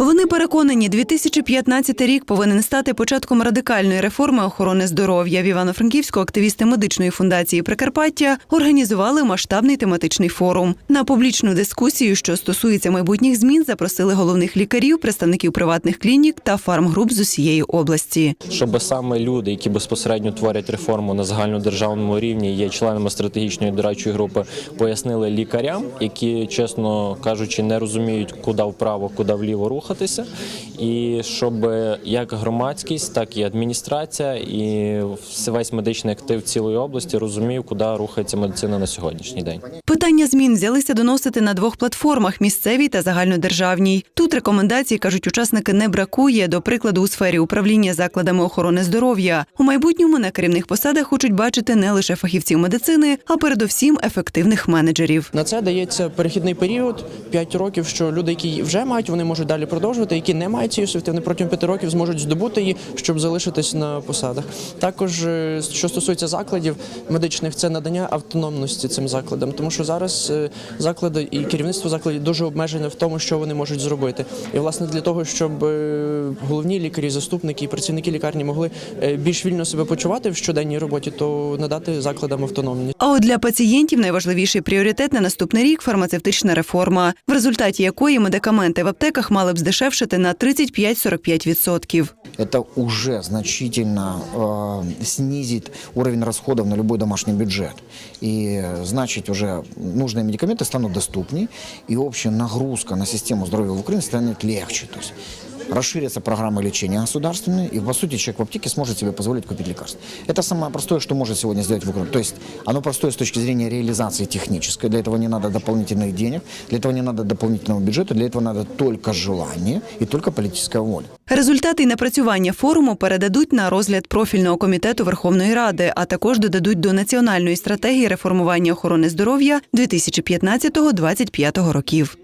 Вони переконані, 2015 рік повинен стати початком радикальної реформи охорони здоров'я. В Івано-Франківську активісти медичної фундації Прикарпаття організували масштабний тематичний форум. На публічну дискусію, що стосується майбутніх змін, запросили головних лікарів, представників приватних клінік та фармгруп з усієї області. щоб саме люди, які безпосередньо творять реформу на загальнодержавному рівні, є членами стратегічної дорадчої групи, пояснили лікарям, які, чесно кажучи, не розуміють, куди вправо, куди вліво рухатися, і щоб як громадськість, так і адміністрація, і весь медичний актив цілої області розумів, куди рухається медицина на сьогоднішній день. Питання змін взялися доносити на двох платформах місцевій та загальнодержавній. Тут рекомендацій кажуть учасники не бракує. До прикладу, у сфері управління закладами охорони здоров'я у майбутньому на керівних посадах хочуть бачити не лише фахівців медицини, а передовсім ефективних менеджерів. На це дається перехідний період 5 років, що люди, які вже мають, вони можуть далі продовжувати, які не мають цієї освіти, вони протягом 5 років зможуть здобути її, щоб залишитись на посадах. Також, е, що стосується закладів медичних, це надання автономності цим закладам, тому що зараз е, заклади і керівництво закладів дуже обмежене в тому, що вони можуть зробити. І власне для того, щоб е, головні лікарі, заступники і працівники лікарні могли більш вільно себе почувати в щоденній роботі, то надати закладам автономність. А от для пацієнтів найважливіший пріоритет на наступний рік фармацевтична реформа, в результаті якої медикаменти в аптеках мали б здешевшити на 35-45%. это уже значительно э, снизит уровень расходов на любой домашний бюджет. И э, значит уже нужные медикаменты станут доступнее, и общая нагрузка на систему здоровья в Украине станет легче. То есть расширятся программы лечения государственные, и по сути человек в аптеке сможет себе позволить купить лекарство. Это самое простое, что может сегодня сделать в Украине. То есть оно простое с точки зрения реализации технической. Для этого не надо дополнительных денег, для этого не надо дополнительного бюджета, для этого надо только желание и только политическая воля. Результати і напрацювання форуму передадуть на розгляд профільного комітету Верховної Ради, а також додадуть до національної стратегії реформування охорони здоров'я 2015-2025 років.